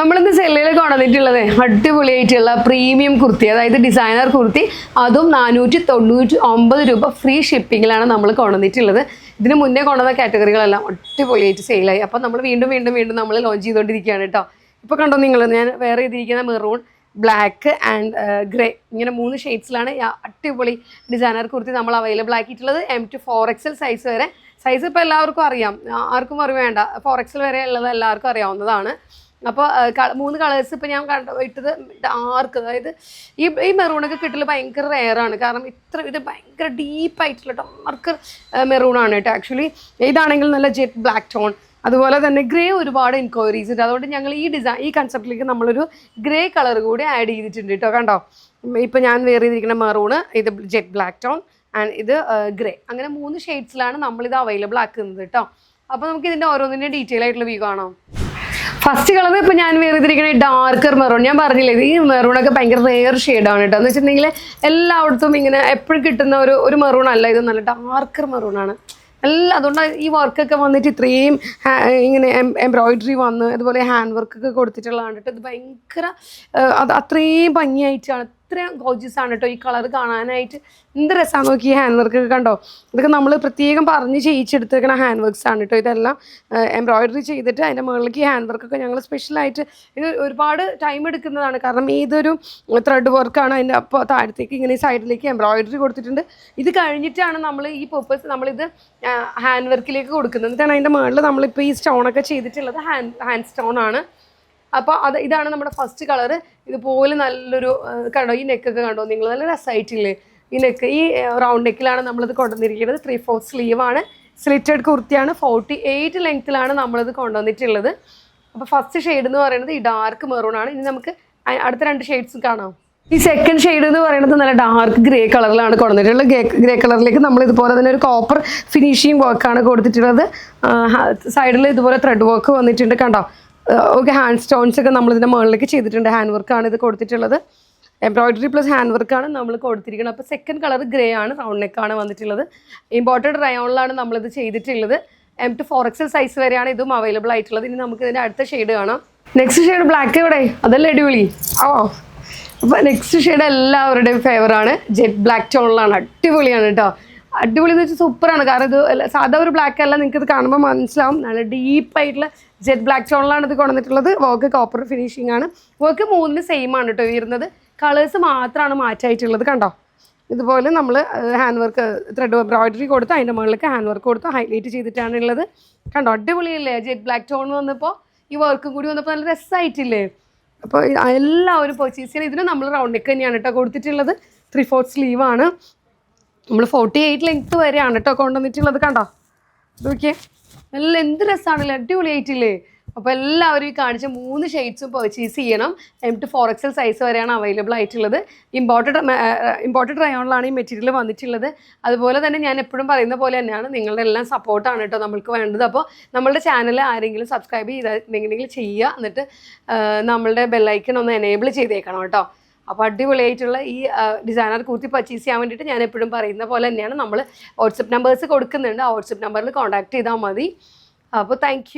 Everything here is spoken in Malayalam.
നമ്മളിന്ന് സെല്ലിൽ കൊണ്ടുവന്നിട്ടുള്ളത് അടിപൊളിയായിട്ടുള്ള പ്രീമിയം കുർത്തി അതായത് ഡിസൈനർ കുർത്തി. അതും നാനൂറ്റി തൊണ്ണൂറ്റി ഒമ്പത് രൂപ ഫ്രീ ഷിപ്പിങ്ങിലാണ് നമ്മൾ കൊണ്ടുവന്നിട്ടുള്ളത്. ഇതിന് മുന്നേ കൊണ്ടുവന്ന കാറ്റഗറികളെല്ലാം അടിപൊളിയായിട്ട് സെയിലായി അപ്പോൾ നമ്മൾ വീണ്ടും വീണ്ടും വീണ്ടും നമ്മൾ ലോഞ്ച് ചെയ്തുകൊണ്ടിരിക്കുകയാണ് കേട്ടോ ഇപ്പോൾ കണ്ടോ നിങ്ങൾ ഞാൻ വേറെ ചെയ്തിരിക്കുന്ന മെറൂൺ ബ്ലാക്ക് ആൻഡ് ഗ്രേ ഇങ്ങനെ മൂന്ന് ഷെയ്ഡ്സിലാണ് അടിപൊളി ഡിസൈനർ കുർത്തി നമ്മൾ available ആക്കിയിട്ടുള്ളത്. M to four XL size വരെ. സൈസ് ഇപ്പോൾ എല്ലാവർക്കും അറിയാം. ആർക്കും അറിവ് വേണ്ട. ഫോർ എക്സൽ വരെ ഉള്ളത് എല്ലാവർക്കും അറിയാവുന്നതാണ്. അപ്പോൾ മൂന്ന് കളേഴ്സ് ഇപ്പോൾ ഞാൻ കണ്ട ഇട്ടത് ഡാർക്ക്. അതായത് ഈ ഈ മെറൂണൊക്കെ കിട്ടൽ ഭയങ്കര റെയറാണ് കാരണം ഇത്ര ഇത് ഭയങ്കര ഡീപ്പായിട്ടുള്ള ഡാർക്ക് മെറൂണാണ് കേട്ടോ ആക്ച്വലി ഇതാണെങ്കിൽ നല്ല ജെറ്റ് ബ്ലാക്ക് ടോൺ അതുപോലെ തന്നെ ഗ്രേ ഒരുപാട് എൻക്വയറീസ് ഉണ്ട്. അതുകൊണ്ട് ഞങ്ങൾ ഈ ഡിസൈൻ ഈ കൺസെപ്റ്റിലേക്ക് നമ്മളൊരു ഗ്രേ കളർ കൂടി ആഡ് ചെയ്തിട്ടുണ്ട് കേട്ടോ. കണ്ടോ? ഇപ്പം ഞാൻ വേറെ ചെയ്തിരിക്കുന്ന മെറൂണ് ഇത് ജെറ്റ് ബ്ലാക്ക് ടോൺ ആൻഡ് ഇത് ഗ്രേ അങ്ങനെ മൂന്ന് ഷെയ്ഡ്സിലാണ് നമ്മളിത് അവൈലബിൾ ആക്കുന്നത് കേട്ടോ. അപ്പോൾ നമുക്ക് ഇതിന്റെ ഓരോന്നിന്റെ ഡീറ്റെയിൽ ആയിട്ടുള്ള വ്യൂ കാണാം. ഫസ്റ്റ് കളർ ഇപ്പൊ ഞാൻ വേറെ ഡാർക്കർ മെറൂൺ ഞാൻ പറഞ്ഞില്ലേ ഈ മെറൂണൊക്കെ ഭയങ്കര റെയർ ഷെയ്ഡാണ് കേട്ടോ. എന്ന് വെച്ചിട്ടുണ്ടെങ്കിൽ എല്ലായിടത്തും ഇങ്ങനെ എപ്പോഴും കിട്ടുന്ന ഒരു ഒരു മെറൂൺ അല്ല ഇത് നല്ല ഡാർക്കർ മെറൂണാണ് എല്ലാം അതുകൊണ്ട് ഈ വർക്കൊക്കെ വന്നിട്ട് ഇത്രയും ഇങ്ങനെ എംബ്രോയിഡറി വന്ന് അതുപോലെ ഹാൻഡ് വർക്കൊക്കെ കൊടുത്തിട്ടുള്ളതാണ് കണ്ടിട്ട് ഇത് ഭയങ്കര അത്രയും ഭംഗിയായിട്ടാണ് അത്രയും ഗോജിയസ് ആണ് കേട്ടോ ഈ കളർ കാണാനായിട്ട്. എന്ത് രസമാണ് നോക്കി ഈ ഹാൻഡ് വർക്ക് കണ്ടോ? ഇതൊക്കെ നമ്മൾ പ്രത്യേകം പറഞ്ഞ് ചെയ്യിച്ചെടുത്തേക്കണ ഹാൻഡ് വർക്ക്സ് ആണ് കേട്ടോ ഇതെല്ലാം എംബ്രോയിഡറി ചെയ്തിട്ട് അതിന്റെ മുകളിലേക്ക് ഹാൻഡ് വർക്കൊക്കെ ഞങ്ങൾ സ്പെഷ്യലായിട്ട് ഇത് ഒരുപാട് ടൈം എടുക്കുന്നതാണ്. കാരണം ഏതൊരു ത്രെഡ് വർക്കാണ് അതിന്റെ അപ്പോൾ താഴത്തേക്ക് ഇങ്ങനെ സൈഡിലേക്ക് എംബ്രോയിഡറി കൊടുത്തിട്ടുണ്ട്. ഇത് കഴിഞ്ഞിട്ടാണ് നമ്മൾ ഈ പേപ്പേഴ്സ് നമ്മളിത് ഹാൻഡ് വർക്കിലേക്ക് കൊടുക്കുന്നത്. എന്നിട്ടാണ് അതിന്റെ മുകളിൽ നമ്മളിപ്പോൾ ഈ സ്റ്റോണൊക്കെ ചെയ്തിട്ടുള്ളത് ഹാൻഡ് ഹാൻഡ് സ്റ്റോൺ ആണ്. അപ്പോൾ അത് ഇതാണ് നമ്മുടെ ഫസ്റ്റ് കളർ ഇതുപോലെ നല്ലൊരു കണ്ടോ ഈ നെക്കൊക്കെ കണ്ടോ? നിങ്ങൾ നല്ല രസമായിട്ടില്ലേ ഈ നെക്ക് ഈ റൗണ്ട് നെക്കിലാണ് നമ്മളിത് കൊണ്ടുവന്നിരിക്കുന്നത്. ത്രീ ഫോർത്ത് സ്ലീവ് ആണ്. സ്ലിറ്റഡ് കുർത്തിയാണ്. ഫോർട്ടി എയ്റ്റ് ലെങ്ത്തിലാണ് നമ്മളിത് കൊണ്ടുവന്നിട്ടുള്ളത്. അപ്പോൾ ഫസ്റ്റ് ഷെയ്ഡ് എന്ന് പറയുന്നത് ഈ ഡാർക്ക് മെറൂൺ ആണ്. ഇനി നമുക്ക് അടുത്ത രണ്ട് ഷെയ്ഡ്സ് കാണാം. ഈ സെക്കൻഡ് ഷെയ്ഡ് എന്ന് പറയുന്നത് നല്ല ഡാർക്ക് ഗ്രേ കളറിലാണ് കൊടുത്തിട്ടുള്ളത് ഗ്രേ ഗ്രേ കളറിലേക്ക് നമ്മൾ ഇതുപോലെ തന്നെ ഒരു കോപ്പർ ഫിനിഷിങ് വർക്കാണ് കൊടുത്തിട്ടുള്ളത്. സൈഡിൽ ഇതുപോലെ ത്രെഡ് വർക്ക് വന്നിട്ടുണ്ട് കണ്ടോ? ഓക്കെ ഹാൻഡ് സ്റ്റോൺസ് ഒക്കെ നമ്മൾ ഇതിന്റെ മുകളിലേക്ക് ചെയ്തിട്ടുണ്ട്. ഹാൻഡ് വർക്കാണ് ഇത് കൊടുത്തിട്ടുള്ളത്. എംബ്രോയിഡറി പ്ലസ് ഹാൻഡ് വർക്കാണ് നമ്മൾ കൊടുത്തിരിക്കുന്നത്. അപ്പോൾ സെക്കൻഡ് കളർ ഗ്രേ ആണ് റൗണ്ട് നെക്കാണ് വന്നിട്ടുള്ളത്. ഇമ്പോർട്ടഡ് റയോണിലാണ് നമ്മളിത് ചെയ്തിട്ടുള്ളത്. M to four XL size വരെയാണ് ഇതും അവൈലബിൾ ആയിട്ടുള്ളത്. ഇനി നമുക്ക് ഇതിന്റെ അടുത്ത ഷെയ്ഡ് കാണാം. നെക്സ്റ്റ് ഷെയ്ഡ് ബ്ലാക്ക് ഇവിടെ അതല്ലേ അടിപൊളി. ഓ അപ്പോൾ നെക്സ്റ്റ് ഷെയ്ഡ് എല്ലാവരുടെയും ഫേവറാണ് ജെറ്റ് ബ്ലാക്ക് ടോണിലാണ് അടിപൊളിയാണ് കേട്ടോ അടിപൊളി എന്ന് വെച്ചാൽ സൂപ്പറാണ്. കാരണം ഇത് സാധാ ഒരു ബ്ലാക്ക് അല്ല നിങ്ങൾക്ക് ഇത് കാണുമ്പോൾ മനസ്സിലാവും. നല്ല ഡീപ്പായിട്ടുള്ള ജെറ്റ് ബ്ലാക്ക് ടോണിലാണ് ഇത് കൊണ്ടുവന്നിട്ടുള്ളത്. വർക്ക് കോപ്പർ ഫിനിഷിംഗ് ആണ്. വർക്ക് മൂന്നിന് സെയിം ആണ് കേട്ടോ വരുന്നത്. കളേഴ്സ് മാത്രമാണ് മാറ്റായിട്ടുള്ളത് കണ്ടോ? ഇതുപോലെ നമ്മൾ ഹാൻഡ് വർക്ക് ത്രെഡ് എംബ്രോയിഡറി കൊടുത്ത് അതിന്റെ മുകളിലേക്ക് ഹാൻഡ് വർക്ക് കൊടുത്ത് ഹൈലൈറ്റ് ചെയ്തിട്ടാണ് ഉള്ളത് കണ്ടോ? അടിപൊളിയല്ലേ? ജെറ്റ് ബ്ലാക്ക് ടോൺ വന്നപ്പോൾ ഈ വർക്കും കൂടി വന്നപ്പോൾ നല്ല രസമായിട്ടില്ലേ അപ്പോൾ എല്ലാവരും പർച്ചേസ് ചെയ്യണം. ഇതിന് നമ്മൾ റൗണ്ടിക്ക് തന്നെയാണ് കേട്ടോ കൊടുത്തിട്ടുള്ളത്. ത്രീ ഫോർത്ത് സ്ലീവാണ് നമ്മൾ ഫോർട്ടി എയ്റ്റ് ലെങ്ത് വരെയാണ് കേട്ടോ കൊണ്ടുവന്നിട്ടുള്ളത് കണ്ടോ? നോക്കിയേ. നല്ല എന്ത് രസമാണല്ലേ അടിപൊളിയായിട്ടില്ലേ? അപ്പോൾ എല്ലാവരും ഈ കാണിച്ച മൂന്ന് ഷെയ്ഡ്സും പർച്ചേസ് ചെയ്യണം. M to four XL size വരെയാണ് അവൈലബിൾ ആയിട്ടുള്ളത്. ഇമ്പോർട്ടഡ് ഇമ്പോർട്ടഡ് റയോണിലാണ് ഈ മെറ്റീരിയൽ വന്നിട്ടുള്ളത്. അതുപോലെ തന്നെ ഞാൻ എപ്പോഴും പറയുന്ന പോലെ തന്നെയാണ് നിങ്ങളുടെ എല്ലാം സപ്പോർട്ടാണ് കേട്ടോ നമ്മൾക്ക് വേണ്ടത്. അപ്പോൾ നമ്മളുടെ ചാനൽ ആരെങ്കിലും സബ്സ്ക്രൈബ് ചെയ്തിട്ടുണ്ടെങ്കിൽ ചെയ്യുക. എന്നിട്ട് നമ്മളുടെ ബെല്ലൈക്കൺ ഒന്ന് എനേബിൾ ചെയ്തേക്കണം കേട്ടോ അപ്പോൾ അടിപൊളിയായിട്ടുള്ള ഈ ഡിസൈനർ കുർത്തി പർച്ചേസ് ചെയ്യാൻ വേണ്ടിയിട്ട് ഞാൻ എപ്പോഴും പറയുന്ന പോലെ തന്നെയാണ്. നമ്മൾ വാട്സപ്പ് നമ്പേഴ്സ് കൊടുക്കുന്നുണ്ട്. ആ വാട്സപ്പ് നമ്പറിൽ കോൺടാക്ട് ചെയ്താൽ മതി. അപ്പോൾ താങ്ക്